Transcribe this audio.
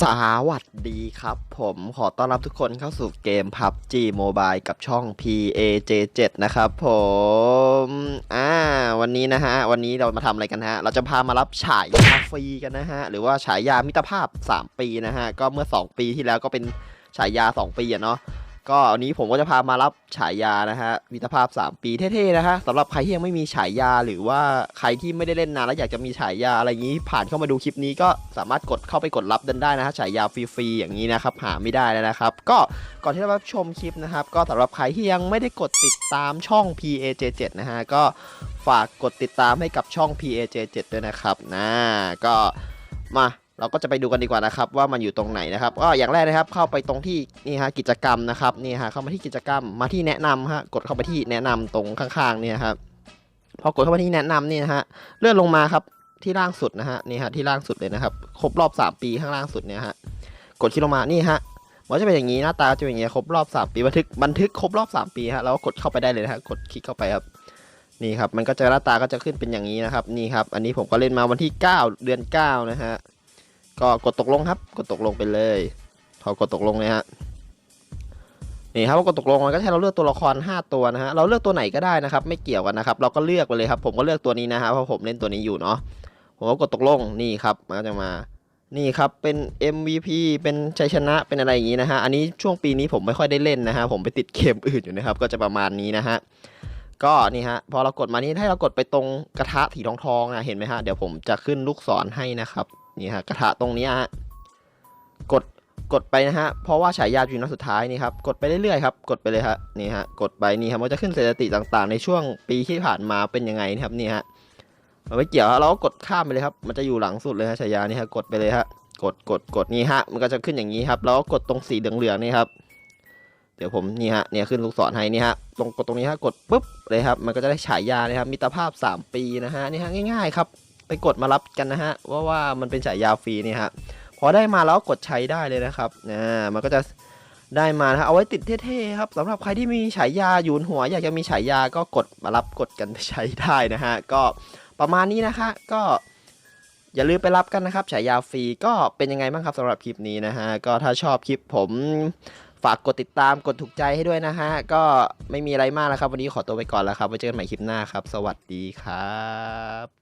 สวัสดีครับ ผมขอต้อนรับทุกคนเข้าสู่เกม PUBG Mobile กับช่อง PAJ7 นะครับผมอ่าวันนี้นะฮะ วันนี้เรามาทำอะไรกันฮะ เราจะพามารับฉายาฟรีกันนะฮะ หรือว่าฉายามิตรภาพ 3 ปีนะฮะ ก็เมื่อ 2 ปีที่แล้วก็เป็นฉายา2 ปีอะเนาะ ก็วันนี้ผมก็จะพามารับฉายานะฮะมิตรภาพ 3 ปีเท่ๆนะฮะสำหรับใครที่ยังไม่มีฉายาหรือว่าใครที่ไม่ได้เล่นนานแล้วอยากจะมีฉายาอะไรอย่างนี้ ผ่านเข้ามาดูคลิปนี้ก็สามารถกดเข้าไปกดรับดันได้นะฮะฉายาฟรีๆอย่างนี้นะครับหาไม่ได้แล้วนะครับ ก็ก่อนที่เรารับชมคลิปนะครับ ก็สำหรับใครที่ยังไม่ได้กดติดตามช่อง PAJ7 นะฮะก็ฝากกดติดตามให้กับช่อง PAJ7 ด้วยนะครับนะก็มา เราก็จะไปดูกันดีกว่านะครับ ว่ามันอยู่ตรงไหนนะครับก็อย่างแรกนะครับ เข้าไปตรงที่นี่ฮะกิจกรรมนะครับนี่ฮะเข้ามาที่กิจกรรมมาที่แนะนำฮะกดเข้าไปที่แนะนำตรงข้างๆเนี่ยครับพอกดเข้ามาที่แนะนำนี่นะฮะเลื่อนลงมาครับที่ล่างสุดนะฮะนี่ฮะที่ล่างสุดเลยนะครับ ครบรอบ 3 ปีข้างล่างสุดเนี่ยฮะกดคลิกลงมานี่ฮะมันจะเป็นอย่างนี้หน้าตาจะเป็นอย่างนี้ครบรอบ 3 ปีบันทึกบันทึกครบรอบ 3 ปีฮะเราก็กดเข้าไปได้เลยนะฮะกดคลิกเข้าไปครับนี่ครับมันก็จะหน้าตาก็จะขึ้นเป็นอย่างนี้นะครับนี่ครับ อันนี้ผมก็เล่นมาวันที่ 9 เดือน 9 นะฮะ ก็กดตกลงครับ กดตกลงไปเลยพอกดตกลงเลยฮะนี่ครับพอกดตกลงมันก็ให้เราเลือกตัวละคร 5 ตัวนะฮะเราเลือกตัวไหนก็ได้นะครับ ไม่เกี่ยวกันนะครับ เราก็เลือกไปเลยครับ ผมก็เลือกตัวนี้นะฮะเพราะผมเล่นตัวนี้อยู่เนาะผมก็กดตกลงนี่ครับมันก็จะมานี่ครับเป็น MVP เป็นชัยชนะเป็นอะไรอย่างนี้นะฮะอันนี้ช่วงปีนี้ผมไม่ค่อยได้เล่นนะฮะผมไปติดเกมอื่นอยู่นะครับ ก็จะประมาณนี้นะฮะก็นี่ฮะพอเรากดมานี่ให้เรากดไปตรงกระทะสีทองทองนะเห็นไหมฮะเดี๋ยวผมจะขึ้นลูกศรให้นะครับ นี่ฮะกระทะตรงนี้ฮะกดกดไปนะฮะเพราะว่าฉายาอยู่นัดสุดท้ายนี่ครับกดไปเรื่อยๆครับกดไปเลยฮะนี่ฮะกดไปนี่ครับมันจะขึ้นสถิติต่างๆ ในช่วงปีที่ผ่านมาเป็นยังไงนะครับนี่ฮะมันไม่เกี่ยวเราก็กดข้ามไปเลยครับ มันจะอยู่หลังสุดเลยฮะฉายานี่ฮะกดไปเลยฮะกดกดกดนี่ฮะมันก็จะขึ้นอย่างนี้ครับแล้วก็กดตรงสีเหลืองๆนี่ครับเดี๋ยวผมนี่ฮะเนี่ยขึ้นลูกศรให้นี่ฮะตรงกดตรงนี้ฮะกดปุ๊บเลยครับมันก็จะได้ฉายาเลยครับมิตรภาพ 3 ปีนะฮะนี่ฮะง่ายๆครับ ไปกดมารับกันนะฮะว่าว่ามันเป็นฉายาฟรีนี่ฮะพอได้มาแล้วกดใช้ได้เลยนะครับนะมันก็จะได้มานะเอาไว้ติดเท่ๆครับสำหรับใครที่มีฉายาอยู่บนหัว อยากจะมีฉายาก็กดมารับกดกันไปใช้ได้นะฮะก็ประมาณนี้นะคะก็อย่าลืมไปรับกันนะครับฉายาฟรีก็เป็นยังไงบ้างครับสำหรับคลิปนี้นะฮะก็ถ้าชอบคลิปผมฝากกดติดตามกดถูกใจให้ด้วยนะฮะ ก็ไม่มีอะไรมากแล้วครับ วันนี้ขอตัวไปก่อนแล้วครับไว้เจอกันใหม่คลิปหน้าครับ สวัสดีครับ